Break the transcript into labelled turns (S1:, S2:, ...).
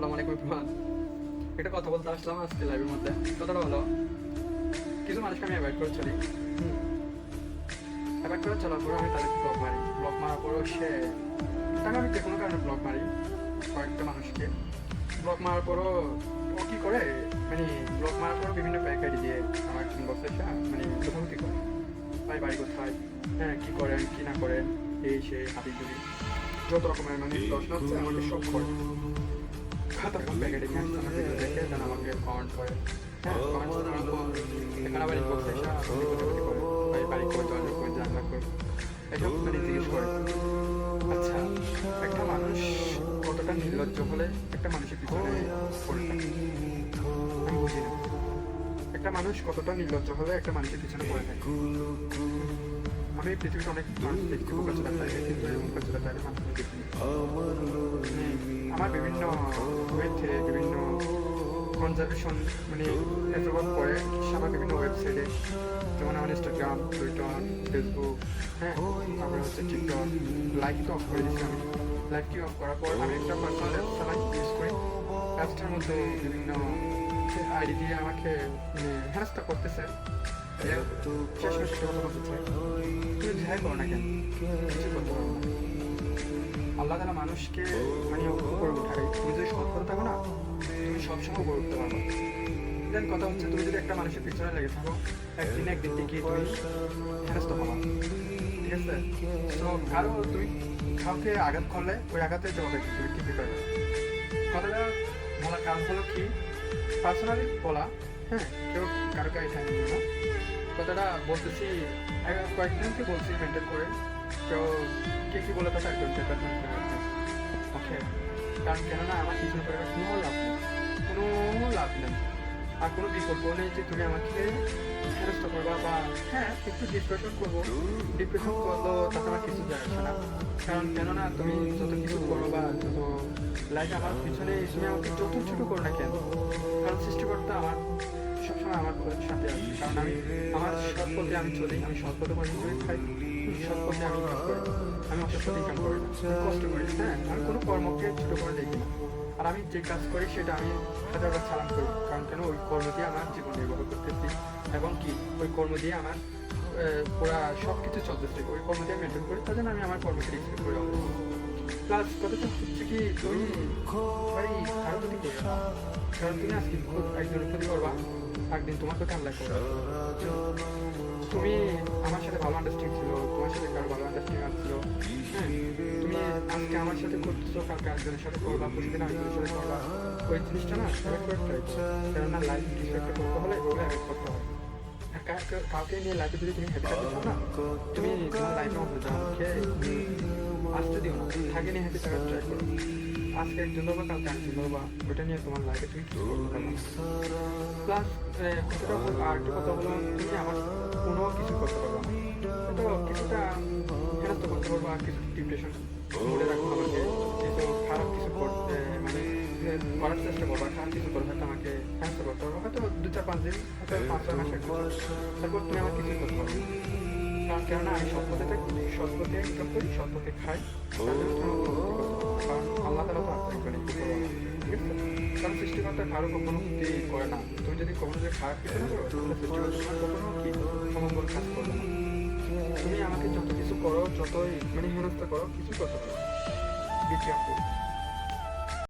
S1: আসসালামু আলাইকুম ইরফান একটা কথা বলতে আসলাম আজকে লাইভের মধ্যে। কথাটা হলো কিছু মানুষকে আমি অ্যাভয়েড করে চলি। অ্যাভয়েড করে চলার পরে আমি তাদেরকে ব্লক মারি। ব্লক মারার পরেও সে তাকে আমি যে কোনো কারণে ব্লক মারি কয়েকটা মানুষকে। ব্লক মারার পরও ও কী করে? মানে ব্লক মারার পরও বিভিন্ন প্যাকেট দিয়ে আমার ইনবক্সে এসে মানে মুখোমুখি করে? ভাই বাড়ি কোথায়? হ্যাঁ কী করেন কী না করেন? এই সে হাতি জুড়ি যত রকমের মানে প্রশ্ন হচ্ছে আমাকে সব করে খাতা কোন প্যাকেটে নিয়ে আসছে আমাকে দেখে যেন আমাকে কমেন্ট করে। হ্যাঁ কমেন্ট করার পর এখানে আবার ইনবক্স এসে আমাকে কোথাকাটি করে ভাই বাড়ি করে জয়েন করবেন জানলা করে এসব মানে জিজ্ঞেস করে। আচ্ছা একটা মানুষ কতটা নির্লজ্জ হলে একটা মানুষের পিছনে পড়ে আমি বুঝি না একটা মানুষ কতটা নির্লজ্জ হলে একটা মানুষের পিছনে পড়ে থাকে? আমি পৃথিবীতে অনেক দেখিনি আমার বিভিন্ন ওয়েতে বিভিন্ন কনজারভেশন মানে প্রভাব পড়ে আমার বিভিন্ন ওয়েবসাইটে, যেমন আমার ইনস্টাগ্রাম টুইটার ফেসবুক হ্যাঁ তারপরে হচ্ছে টিকটক লাইক তো অফ করে দিচ্ছি আমি। লাইক কি অফ করার পর আমি একটা পার্সোনাল চালাই ইউজ করি। অ্যাপসটার মধ্যে বিভিন্ন আইডি দিয়ে আমাকে মানে করতেছে। শেষ মেশ কথা তুমি যাই করো না কেন? কিছু আল্লাহ তালা মানুষকে মানে উপরে উঠায় তুমি যদি সৎ পথে থাকো না, তুমি সবসময় উপরে উঠতে পারবে। দেন কথা হচ্ছে, তুমি যদি একটা মানুষের পিছনে লেগে থাকো, একদিন একদিন থেকে তুমি হেনস্থ হবা ঠিক আছে? তো কারও তুমি কাউকে আঘাত করলে, ওই আঘাতের জবাবে তুমি ঠিকই পারবে কথাটা বলার কাজ হলো কি? পার্সোনালি বলা হ্যাঁ কেউ কারও গায়ে ঠাই না। কথাটা বলতেছি কয়েকদিন কয়েকজনকে বলছি মেনটেন করে। তো কে কি বলে কথা একজন ওকে কারণ কেননা আমার কিছু করে কোনো লাভ নেই। কোনো লাভ নেই। আর কোনো বিকল্প নেই যে তুমি আমাকে হেরস্ত করবা বা হ্যাঁ একটু ডিপ্রেশন করব। ডিপ্রেশন করলেও তাতে আমার কিছু যায় আসে না। কারণ কেননা তুমি যত কিছু করো বা যত লাইফে আমার পিছনে তুমি আমাকে যত ছোটো করো না কেন, কারণ সৃষ্টিকর্তা আমার সবসময় আমার সাথে আছে। কারণ আমি, আমার সৎ পথে আমি চলি, আমি সৎ পথে পরিশ্রম করে খাই সৎ পথে আমি ইনকাম করি আমি অসৎ পথে ইনকাম করি কষ্ট করি হ্যাঁ আমি কোনো কর্মকে ছোটো করে দেখি না। আর আমি যে কাজ করি সেটা আমি হাজারবার চালান করি। কারণ কেন? ওই কর্ম দিয়ে আমার জীবন নির্বাহ করতেছি এবং কি? ওই কর্ম দিয়ে আমার পুরা সব কিছু চলতেছে। ওই কর্ম দিয়ে মেনটেন করি জন্য আমি আমার কর্মকে রিসিভ করে প্লাস কথাটা হচ্ছে কি, তুমি ভাই ক্ষতি করবে কারণ তুমি আজকে খুব একজনের ক্ষতি করবা, একদিন তোমার কথা আল্লাহ করবে। তুমি ভালো আন্ডারস্ট্যান্ডিং ছিল, তোমার সাথে কারও ভালো আন্ডারস্ট্যান্ডিং আসছিল হ্যাঁ তুমি আজকে আমার সাথে করতেছো, কালকে একজনের সাথে করবা প্রতিদিন আরেকজনের সাথে করবা। ওই জিনিসটা না অ্যাভয়েড করে ট্রাই করো কেননা লাইফ একটা করতে হলে ওগুলো অ্যাভয়েড করতে হয়। আর কাউকে- নিয়ে লাইফে যদি তুমি হ্যাপি থাকতে চাও না, তুমি তোমার লাইফে মধ্যে যাকে আসতে দিও না থাকে নিয়ে হ্যাপি থাকার ট্রাই করো। আজকে একজন ধরবা, কালকে একজন ধরবা ওটা নিয়ে তোমার লাইফে তুমি করতে প্লাস আর একটা কথা হলো, তুমি আমার কোনো কিছু করতে পারবে ডিপ্রেশন বলে রাখব আমাকে। কিছু খারাপ কিছু করতে মানে করার চেষ্টা করব খারাপ কিছু করব হয়তো আমাকে হেনস্থ করতে পারব হয়তো দু চার পাঁচ দিন, হয়তো পাঁচ ছয় মাস তারপর তুমি আমার কিছু করতে পারবে কারণ কেননা আমি থাকি, সৎ ইনকাম করি, সৎ খাই। তার। কারণ আল্লাহ তালা তো আপনি করে কারণ সৃষ্টিকর্তা কারও কখনো করে না। তুমি যদি কখনো যে খারাপ কিছু না করো সৃষ্টিকর্তা কখনো কি সমঙ্গল কাজ করবে না। করো যতই মানে হেনস্থা করো কিছু করতে পারো বি